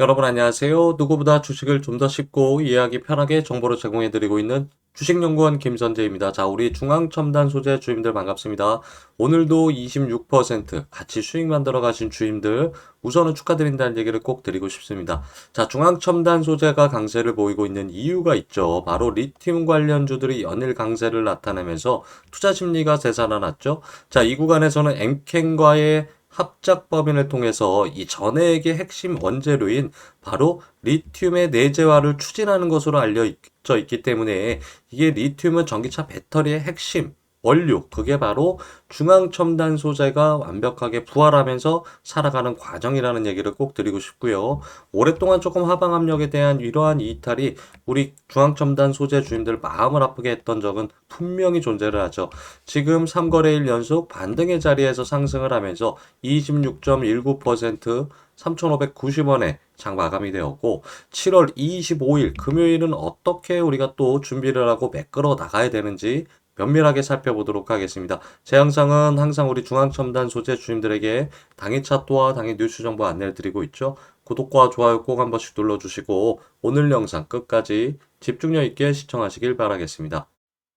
여러분 안녕하세요. 누구보다 주식을 좀 더 쉽고 이해하기 편하게 정보를 제공해드리고 있는 주식연구원 김선재입니다. 자, 우리 중앙첨단 소재 주임들 반갑습니다. 오늘도 26% 같이 수익 만들어 가신 주임들 우선은 축하드린다는 얘기를 꼭 드리고 싶습니다. 자, 중앙첨단 소재가 강세를 보이고 있는 이유가 있죠. 바로 리튬 관련주들이 연일 강세를 나타내면서 투자 심리가 되살아났죠. 자, 이 구간에서는 엠켄과의 합작 법인을 통해서 이 전해액의 핵심 원재료인 바로 리튬의 내재화를 추진하는 것으로 알려져 있기 때문에 이게 리튬은 전기차 배터리의 핵심 원료, 그게 바로 중앙첨단 소재가 완벽하게 부활하면서 살아가는 과정이라는 얘기를 꼭 드리고 싶고요. 오랫동안 조금 하방 압력에 대한 이러한 이탈이 우리 중앙첨단 소재 주인들 마음을 아프게 했던 적은 분명히 존재를 하죠. 지금 3거래일 연속 반등의 자리에서 상승을 하면서 26.19% 3,590원에 장 마감이 되었고 7월 25일 금요일은 어떻게 우리가 또 준비를 하고 매끌어 나가야 되는지 면밀하게 살펴보도록 하겠습니다. 제 영상은 항상 우리 중앙첨단 소재 주님들에게 당일 차트와 당일 뉴스 정보 안내를 드리고 있죠. 구독과 좋아요 꼭 한 번씩 눌러주시고 오늘 영상 끝까지 집중력 있게 시청하시길 바라겠습니다.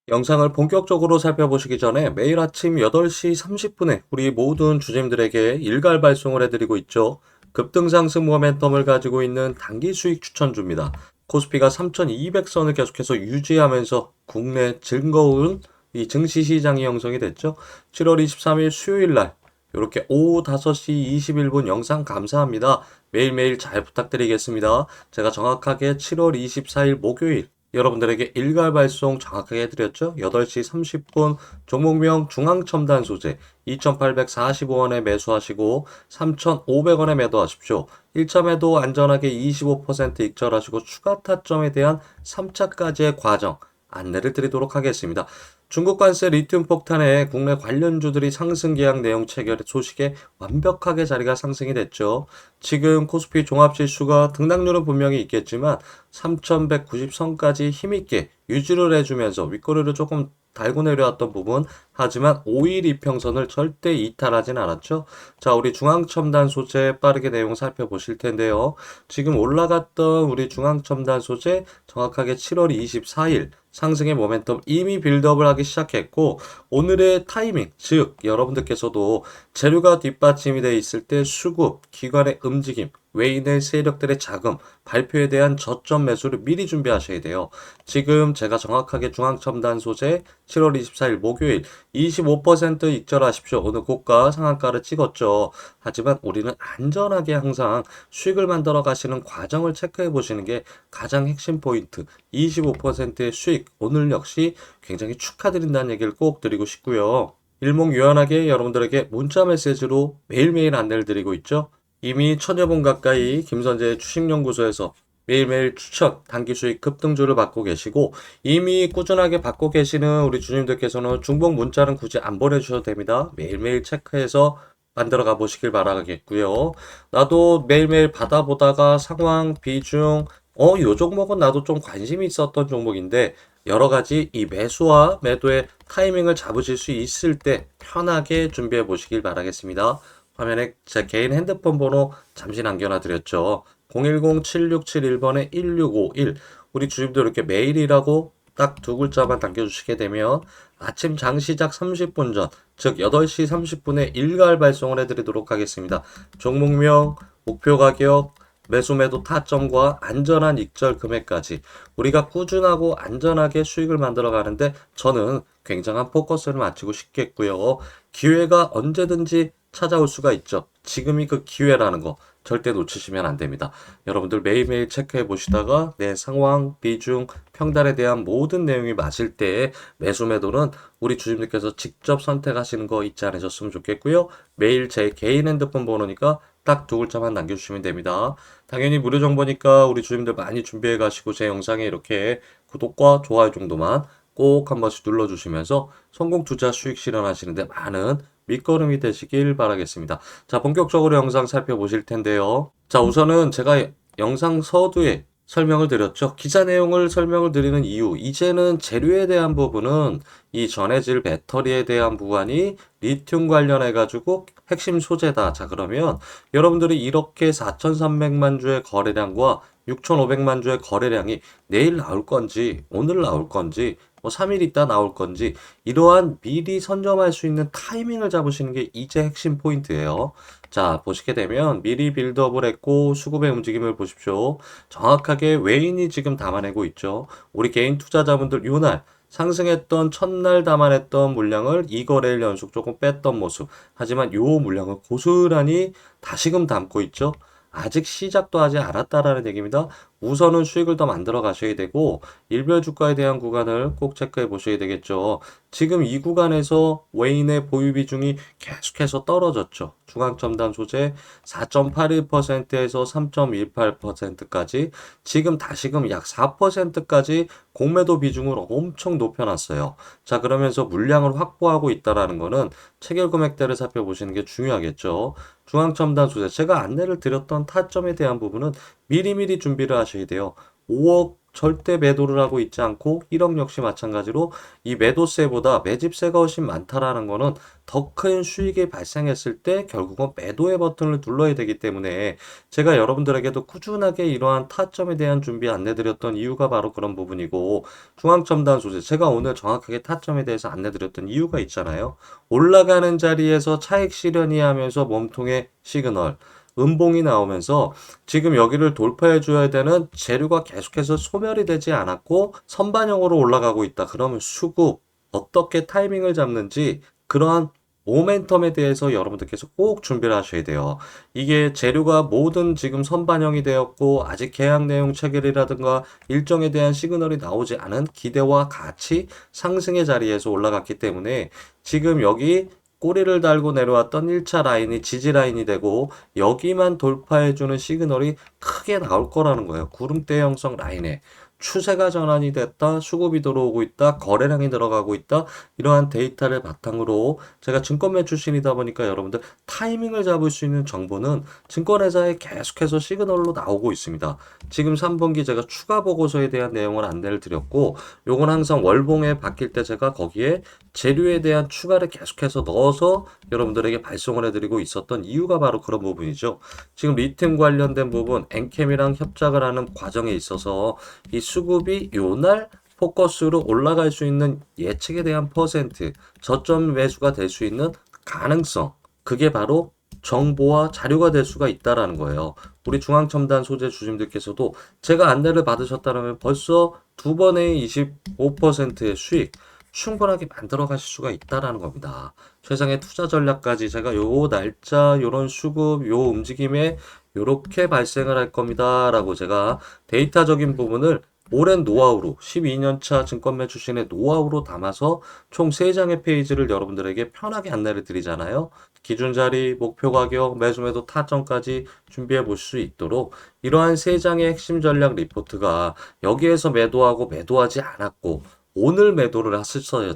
영상을 본격적으로 살펴보시기 전에 매일 아침 8시 30분에 우리 모든 주님들에게 일괄 발송을 해드리고 있죠. 급등상승 모멘텀을 가지고 있는 단기 수익 추천주입니다. 코스피가 3,200선을 계속해서 유지하면서 국내 즐거운 이 증시 시장이 형성이 됐죠. 7월 23일 수요일 날 이렇게 오후 5시 21분 영상 감사합니다. 매일매일 잘 부탁드리겠습니다. 제가 정확하게 7월 24일 목요일 여러분들에게 일괄 발송 정확하게 해드렸죠? 8시 30분 종목명 중앙첨단 소재 2,845원에 매수하시고 3,500원에 매도하십시오. 1차 매도 안전하게 25% 익절하시고 추가 타점에 대한 3차까지의 과정 안내를 드리도록 하겠습니다. 중국 관세 리튬 폭탄에 국내 관련주들이 상승 계약 내용 체결 소식에 완벽하게 자리가 상승이 됐죠. 지금 코스피 종합지수가 등락률은 분명히 있겠지만 3190선까지 힘있게 유지를 해주면서 윗꼬리를 조금 달고 내려왔던 부분 하지만 5일 이평선을 절대 이탈하진 않았죠. 자 우리 중앙첨단 소재 빠르게 내용 살펴보실 텐데요. 지금 올라갔던 우리 중앙첨단 소재 정확하게 7월 24일 상승의 모멘텀 이미 빌드업을 하기 시작했고 오늘의 타이밍 즉 여러분들께서도 재료가 뒷받침이 되어 있을 때 수급 기관의 움직임 외인의 세력들의 자금, 발표에 대한 저점 매수를 미리 준비하셔야 돼요. 지금 제가 정확하게 중앙첨단 소재 7월 24일 목요일 25% 익절하십시오. 오늘 고가 상한가를 찍었죠. 하지만 우리는 안전하게 항상 수익을 만들어 가시는 과정을 체크해 보시는 게 가장 핵심 포인트. 25%의 수익 오늘 역시 굉장히 축하드린다는 얘기를 꼭 드리고 싶고요. 일목요연하게 여러분들에게 문자 메시지로 매일매일 안내를 드리고 있죠. 이미 천여 번 가까이 김선재 주식연구소에서 매일매일 추천, 단기 수익 급등주를 받고 계시고 이미 꾸준하게 받고 계시는 우리 주님들께서는 중복 문자는 굳이 안 보내주셔도 됩니다. 매일매일 체크해서 만들어 가보시길 바라겠고요. 나도 매일매일 받아보다가 상황, 비중, 어, 요 종목은 나도 좀 관심이 있었던 종목인데 여러 가지 이 매수와 매도의 타이밍을 잡으실 수 있을 때 편하게 준비해 보시길 바라겠습니다. 화면에 제 개인 핸드폰 번호 잠시 남겨놔 드렸죠. 010-7671번에 1651 우리 주님도 이렇게 메일이라고 딱 두 글자만 남겨주시게 되면 아침 장 시작 30분 전, 즉 8시 30분에 일괄 발송을 해드리도록 하겠습니다. 종목명, 목표 가격, 매수 매도 타점과 안전한 익절 금액까지 우리가 꾸준하고 안전하게 수익을 만들어 가는데 저는 굉장한 포커스를 맞추고 싶겠고요. 기회가 언제든지 찾아올 수가 있죠. 지금이 그 기회라는 거 절대 놓치시면 안 됩니다. 여러분들 매일매일 체크해 보시다가 내 상황, 비중, 평단에 대한 모든 내용이 맞을 때 매수 매도는 우리 주님들께서 직접 선택하시는 거 잊지 않으셨으면 좋겠고요. 매일 제 개인 핸드폰 번호니까 딱 두 글자만 남겨주시면 됩니다. 당연히 무료 정보니까 우리 주님들 많이 준비해 가시고 제 영상에 이렇게 구독과 좋아요 정도만 꼭 한 번씩 눌러주시면서 성공 투자 수익 실현하시는데 많은 밑거름이 되시길 바라겠습니다. 자, 본격적으로 영상 살펴보실 텐데요. 자, 우선은 제가 영상 서두에 설명을 드렸죠. 기자 내용을 설명을 드리는 이유. 이제는 재료에 대한 부분은 이 전해질 배터리에 대한 부분이 리튬 관련해 가지고 핵심 소재다. 자, 그러면 여러분들이 이렇게 4,300만 주의 거래량과 6,500만 주의 거래량이 내일 나올 건지, 오늘 나올 건지, 뭐 3일 있다 나올 건지, 이러한 미리 선점할 수 있는 타이밍을 잡으시는 게 이제 핵심 포인트예요. 자, 보시게 되면 미리 빌드업을 했고 수급의 움직임을 보십시오. 정확하게 외인이 지금 담아내고 있죠. 우리 개인 투자자분들 요날 상승했던 첫날 담아냈던 물량을 이거래일 연속 조금 뺐던 모습. 하지만 요 물량을 고스란히 다시금 담고 있죠. 아직 시작도 하지 않았다라는 얘기입니다. 우선은 수익을 더 만들어 가셔야 되고 일별 주가에 대한 구간을 꼭 체크해 보셔야 되겠죠. 지금 이 구간에서 웨인의 보유 비중이 계속해서 떨어졌죠. 중앙첨단 소재 4.81%에서 3.18%까지 지금 다시금 약 4%까지 공매도 비중을 엄청 높여놨어요. 자 그러면서 물량을 확보하고 있다라는 거는 체결 금액대를 살펴보시는 게 중요하겠죠. 중앙첨단 소재 제가 안내를 드렸던 타점에 대한 부분은 미리미리 준비를 하셔야 돼요. 5억 절대 매도를 하고 있지 않고 1억 역시 마찬가지로 이 매도세보다 매집세가 훨씬 많다라는 거는 더 큰 수익이 발생했을 때 결국은 매도의 버튼을 눌러야 되기 때문에 제가 여러분들에게도 꾸준하게 이러한 타점에 대한 준비 안내 드렸던 이유가 바로 그런 부분이고 중앙첨단 소재 제가 오늘 정확하게 타점에 대해서 안내 드렸던 이유가 있잖아요. 올라가는 자리에서 차익 실현이 하면서 몸통의 시그널 음봉이 나오면서 지금 여기를 돌파해 줘야 되는 재료가 계속해서 소멸이 되지 않았고 선반영으로 올라가고 있다. 그러면 수급 어떻게 타이밍을 잡는지 그러한 모멘텀에 대해서 여러분들께서 꼭 준비를 하셔야 돼요. 이게 재료가 모든 지금 선반영이 되었고 아직 계약 내용 체결이라든가 일정에 대한 시그널이 나오지 않은 기대와 같이 상승의 자리에서 올라갔기 때문에 지금 여기 꼬리를 달고 내려왔던 1차 라인이 지지 라인이 되고 여기만 돌파해주는 시그널이 크게 나올 거라는 거예요. 구름대 형성 라인에. 추세가 전환이 됐다, 수급이 들어오고 있다, 거래량이 들어가고 있다, 이러한 데이터를 바탕으로 제가 증권매 출신이다 보니까 여러분들 타이밍을 잡을 수 있는 정보는 증권회사에 계속해서 시그널로 나오고 있습니다. 지금 3분기 제가 추가 보고서에 대한 내용을 안내를 드렸고, 요건 항상 월봉에 바뀔 때 제가 거기에 재료에 대한 추가를 계속해서 넣어서 여러분들에게 발송을 해드리고 있었던 이유가 바로 그런 부분이죠. 지금 리튬 관련된 부분, 엔캠이랑 협작을 하는 과정에 있어서 이 수급이 요날 포커스로 올라갈 수 있는 예측에 대한 퍼센트, 저점 매수가 될 수 있는 가능성, 그게 바로 정보와 자료가 될 수가 있다라는 거예요. 우리 중앙첨단 소재 주심들께서도 제가 안내를 받으셨다면 벌써 두 번의 25%의 수익 충분하게 만들어 가실 수가 있다라는 겁니다. 최상의 투자 전략까지 제가 요 날짜, 요런 수급, 요 움직임에 요렇게 발생을 할 겁니다라고 제가 데이터적인 부분을 오랜 노하우로 12년차 증권매 출신의 노하우로 담아서 총 3장의 페이지를 여러분들에게 편하게 안내를 드리잖아요. 기준 자리, 목표 가격, 매수 매도 타점까지 준비해 볼 수 있도록 이러한 3장의 핵심 전략 리포트가 여기에서 매도하고 매도하지 않았고 오늘 매도를 하셨어야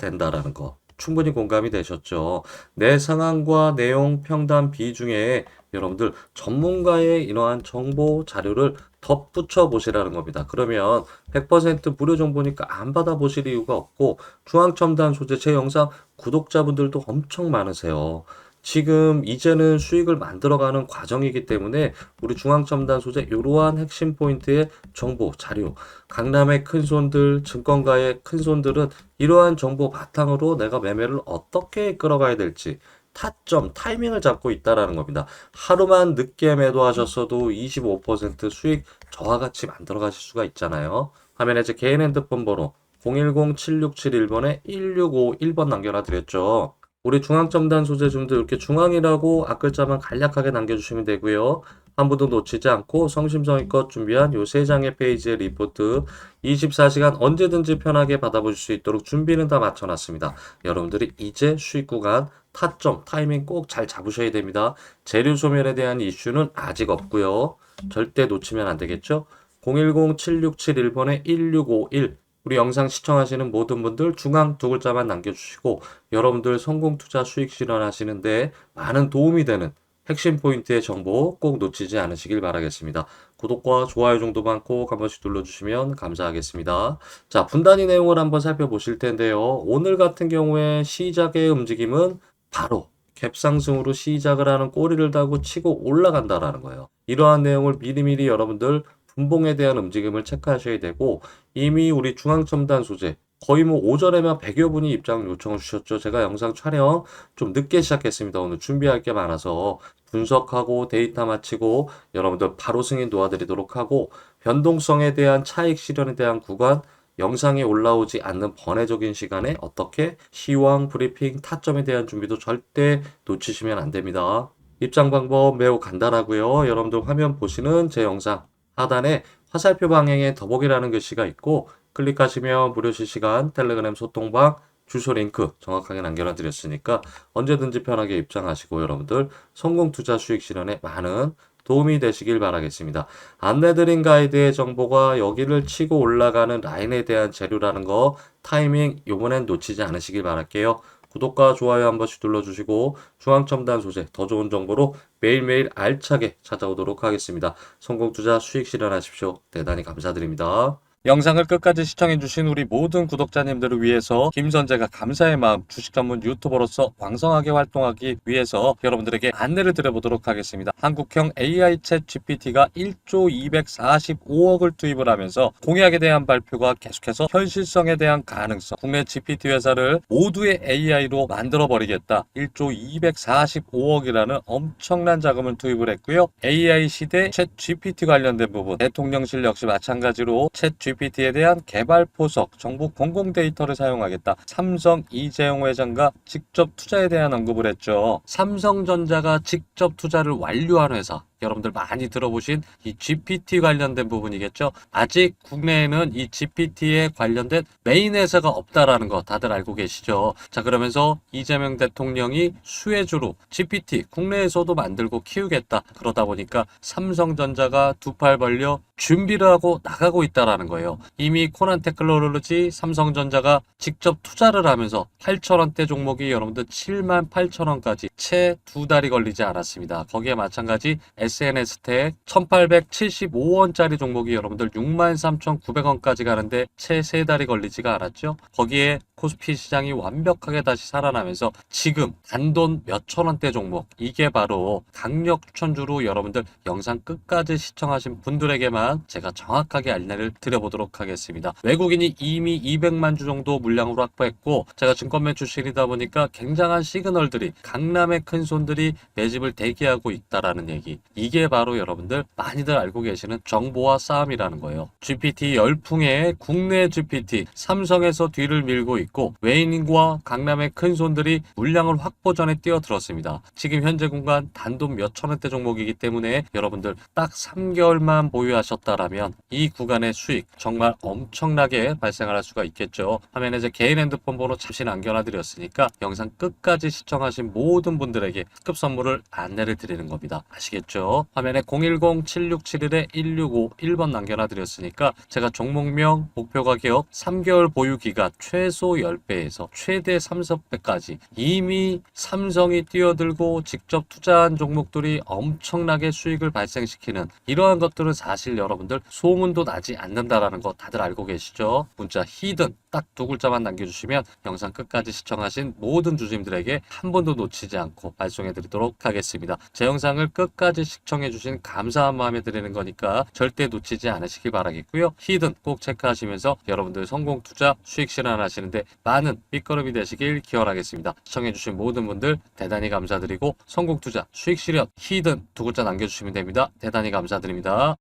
된다라는 거. 충분히 공감이 되셨죠? 내 상황과 내용 평단 비중에 여러분들 전문가의 이러한 정보 자료를 덧붙여 보시라는 겁니다. 그러면 100% 무료 정보니까 안 받아보실 이유가 없고 중앙첨단 소재 제 영상 구독자분들도 엄청 많으세요. 지금 이제는 수익을 만들어가는 과정이기 때문에 우리 중앙첨단 소재 이러한 핵심 포인트의 정보, 자료, 강남의 큰 손들, 증권가의 큰 손들은 이러한 정보 바탕으로 내가 매매를 어떻게 끌어가야 될지 타점, 타이밍을 잡고 있다라는 겁니다. 하루만 늦게 매도하셨어도 25% 수익 저와 같이 만들어 가실 수가 있잖아요. 화면에 제 개인 핸드폰 번호 010-7671번에 1651번 남겨놔 드렸죠. 우리 중앙첨단 소재중도 이렇게 중앙이라고 앞글자만 간략하게 남겨주시면 되고요. 한 분도 놓치지 않고 성심성의껏 준비한 요 세 장의 페이지의 리포트 24시간 언제든지 편하게 받아보실 수 있도록 준비는 다 마쳐놨습니다. 여러분들이 이제 수익 구간 타점, 타이밍 꼭 잘 잡으셔야 됩니다. 재료 소멸에 대한 이슈는 아직 없고요. 절대 놓치면 안 되겠죠? 010-7671번에 1651 우리 영상 시청하시는 모든 분들 중앙 두 글자만 남겨주시고 여러분들 성공 투자 수익 실현하시는데 많은 도움이 되는 핵심 포인트의 정보 꼭 놓치지 않으시길 바라겠습니다. 구독과 좋아요 정도만 꼭 한 번씩 눌러주시면 감사하겠습니다. 자, 분단위 내용을 한번 살펴보실 텐데요. 오늘 같은 경우에 시작의 움직임은 바로 갭상승으로 시작을 하는 꼬리를 달고 치고 올라간다라는 거예요. 이러한 내용을 미리미리 여러분들 분봉에 대한 움직임을 체크하셔야 되고 이미 우리 중앙첨단 소재 거의 뭐 오전에만 100여 분이 입장 요청을 주셨죠. 제가 영상 촬영 좀 늦게 시작했습니다. 오늘 준비할 게 많아서 분석하고 데이터 마치고 여러분들 바로 승인 도와드리도록 하고 변동성에 대한 차익 실현에 대한 구간 영상에 올라오지 않는 번외적인 시간에 어떻게 시황 브리핑 타점에 대한 준비도 절대 놓치시면 안 됩니다. 입장 방법 매우 간단하고요. 여러분들 화면 보시는 제 영상 하단에 화살표 방향에 더보기라는 글씨가 있고 클릭하시면 무료 실시간 텔레그램 소통방 주소 링크 정확하게 남겨놔 드렸으니까 언제든지 편하게 입장하시고 여러분들 성공 투자 수익 실현에 많은 도움이 되시길 바라겠습니다. 안내드린 가이드의 정보가 여기를 치고 올라가는 라인에 대한 재료라는 거 타이밍 요번엔 놓치지 않으시길 바랄게요. 구독과 좋아요 한 번씩 눌러주시고 중앙첨단 소재 더 좋은 정보로 매일매일 알차게 찾아오도록 하겠습니다. 성공 투자 수익 실현하십시오. 대단히 감사드립니다. 영상을 끝까지 시청해주신 우리 모든 구독자님들을 위해서 김선재가 감사의 마음 주식 전문 유튜버로서 왕성하게 활동하기 위해서 여러분들에게 안내를 드려보도록 하겠습니다. 한국형 AI 챗 GPT가 1조 245억을 투입을 하면서 공약에 대한 발표가 계속해서 현실성에 대한 가능성, 국내 GPT 회사를 모두의 AI로 만들어 버리겠다. 1조 245억이라는 엄청난 자금을 투입을 했고요. AI 시대 챗 GPT 관련된 부분, 대통령실 역시 마찬가지로 챗 GPT 에 대한 개발 포석, 정부 공공 데이터를 사용하겠다. 삼성 이재용 회장과 직접 투자에 대한 언급을 했죠. 삼성전자가 직접 투자를 완료한 회사. 여러분들 많이 들어보신 이 GPT 관련된 부분이겠죠. 아직 국내에는 이 GPT에 관련된 메인 회사가 없다라는 거 다들 알고 계시죠. 자, 그러면서 이재명 대통령이 수혜주로 GPT 국내에서도 만들고 키우겠다. 그러다 보니까 삼성전자가 두 팔 벌려 준비를 하고 나가고 있다라는 거예요. 이미 코난 테크놀로지 삼성전자가 직접 투자를 하면서 8천원대 종목이 여러분들 7만 8천원까지 채 두 달이 걸리지 않았습니다. 거기에 마찬가지 SNS텍 1875원짜리 종목이 여러분들 63,900원까지 가는데 채 세 달이 걸리지가 않았죠. 거기에 코스피 시장이 완벽하게 다시 살아나면서 지금 단돈 몇천 원대 종목 이게 바로 강력 추천주로 여러분들 영상 끝까지 시청하신 분들에게만 제가 정확하게 안내를 드려보도록 하겠습니다. 외국인이 이미 200만 주 정도 물량으로 확보했고 제가 증권 매출실이다 보니까 굉장한 시그널들이 강남의 큰 손들이 매집을 대기하고 있다라는 얘기 이게 바로 여러분들 많이들 알고 계시는 정보와 싸움이라는 거예요. GPT 열풍에 국내 GPT 삼성에서 뒤를 밀고 있고 외인과 강남의 큰 손들이 물량을 확보 전에 뛰어들었습니다. 지금 현재 공간 단돈 몇천 원대 종목이기 때문에 여러분들 딱 3개월만 보유하셨다라면 이 구간의 수익 정말 엄청나게 발생할 수가 있겠죠. 화면에 제 개인 핸드폰 번호 잠시 남겨놔 드렸으니까 영상 끝까지 시청하신 모든 분들에게 특급 선물을 안내를 드리는 겁니다. 아시겠죠? 화면에 010-7671-165 1번 남겨놔 드렸으니까 제가 종목명, 목표 가격, 3개월 보유 기간 최소 10배에서 최대 3, 4배까지 이미 삼성이 뛰어들고 직접 투자한 종목들이 엄청나게 수익을 발생시키는 이러한 것들은 사실 여러분들 소문도 나지 않는다라는 거 다들 알고 계시죠? 문자 히든 딱 두 글자만 남겨주시면 영상 끝까지 시청하신 모든 주주님들에게 한 번도 놓치지 않고 발송해 드리도록 하겠습니다. 제 영상을 끝까지 시청 해 주신 감사한 마음에 드리는 거니까 절대 놓치지 않으시길 바라겠고요. 히든 꼭 체크하시면서 여러분들 성공 투자 수익 실현하시는데 많은 밑거름이 되시길 기원하겠습니다. 시청해주신 모든 분들 대단히 감사드리고 성공 투자 수익 실현 히든 두 글자 남겨주시면 됩니다. 대단히 감사드립니다.